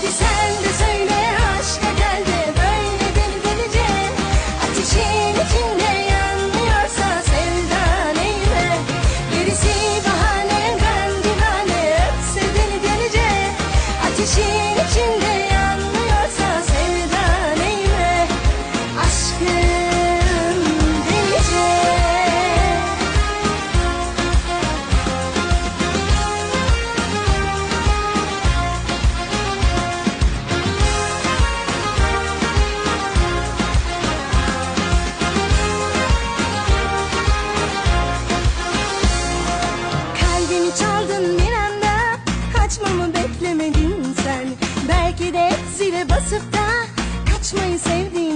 Hadi sen de söyle aşka geldi böyledir delice Ateşin içinde yanmıyorsa sevda neyime Gerisi bahane ben divane deli delice Ateşin içinde Belki de zile basıp da Kaçmayı sevdin